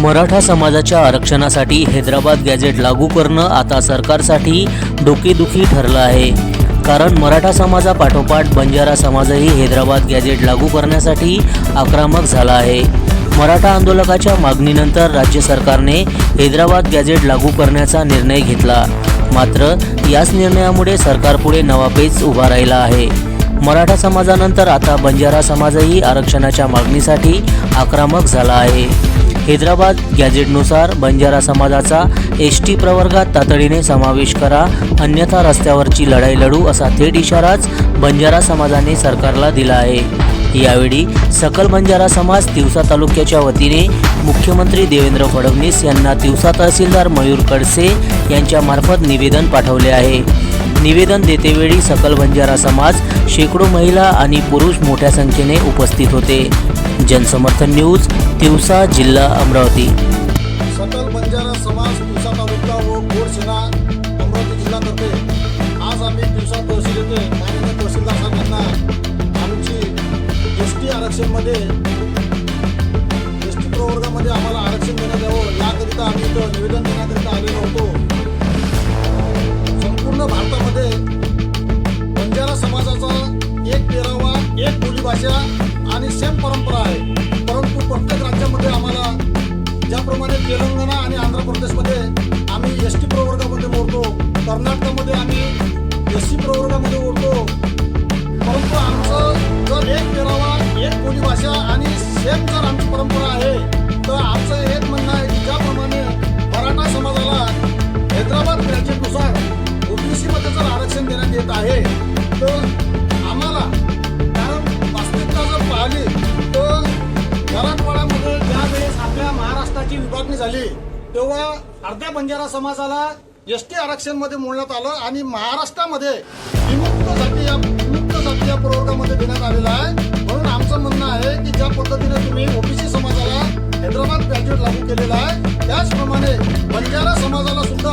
मराठा समाजाच्या आरक्षणासाठी हैदराबाद गॅजेट लागू करणं आता सरकारसाठी डोकेदुखी ठरलं आहे. कारण मराठा समाजापाठोपाठ बंजारा समाजही हैदराबाद गॅजेट लागू करण्यासाठी आक्रमक झाला आहे. मराठा आंदोलकाच्या मागणीनंतर राज्य सरकारने हैदराबाद गॅजेट लागू करण्याचा निर्णय घेतला. मात्र याच निर्णयामुळे सरकारपुढे नवा पेच उभा राहिला आहे. मराठा समाजानंतर आता बंजारा समाजही आरक्षणाच्या मागणीसाठी आक्रमक झाला आहे. हैदराबाद गॅजेटनुसार बंजारा समाजाचा एस टी प्रवर्गात तातडीने समावेश करा अन्यथा रस्त्यावरची लढाई लढू असा थेट इशाराच बंजारा समाजाने सरकारला दिला आहे. यावेळी सकल बंजारा समाज तिवसा तालुक्याच्या वतीने मुख्यमंत्री देवेंद्र फडणवीस यांना तिवसा तहसीलदार मयूर कडसे यांच्यामार्फत निवेदन पाठवले आहे. निवेदन देतेवेळी सकल बंजारा समाज शेकडो महिला आणि पुरुष मोठ्या संख्येने उपस्थित होते. जनसमर्थन न्यूज तिवसा जिल्हा अमरावती. सकल बंजारा समाज दिवसा तालुका व गोडशिना अमरावती जिल्ह्यातर्फे आज आम्ही तिवसा तहसील येथे माननीय तहसीलदार साहेबांना आमची एस टी आरक्षणमध्ये एस टी प्रवर्गामध्ये आम्हाला आरक्षण देण्यात यावं याकरिता आम्ही इथं निवेदन देण्याकरिता आलेलो होतो. संपूर्ण भारतामध्ये बंजारा समाजाचा एक पेरावा एक बोलीभाषा आणि सेम परंपरा आहे. परंतु प्रत्येक राज्यामध्ये आम्हाला ज्याप्रमाणे तेलंगणा आणि आंध्र प्रदेशमध्ये आम्ही एस टी प्रवर्गामध्ये बोलतो कर्नाटकामध्ये आम्ही एस सी प्रवर्गामध्ये ओढतो परंतु आमचं जर एक पेरावा एक बोली भाषा आणि सेम जर आमची परंपरा आहे तर आमचं एक म्हणणं आहे की ज्याप्रमाणे मराठा समाजाला हैदराबाद ग्रॅज्युएटनुसार ओबीसीमध्ये जर आरक्षण देण्यात येत आहे तर आपल्या विभागणी झाली तेव्हा अर्ध्या बंजारा समाजाला एस टी आरक्षणमध्ये मोडण्यात आलं आणि महाराष्ट्रामध्ये विमुक्त जाती या विमुक्त जाती या प्रवर्गामध्ये देण्यात आलेला आहे. म्हणून आमचं म्हणणं आहे की ज्या पद्धतीने तुम्ही ओबीसी समाजाला हैदराबाद ग्रॅज्युएट लागू केलेला आहे त्याचप्रमाणे बंजारा समाजाला सुद्धा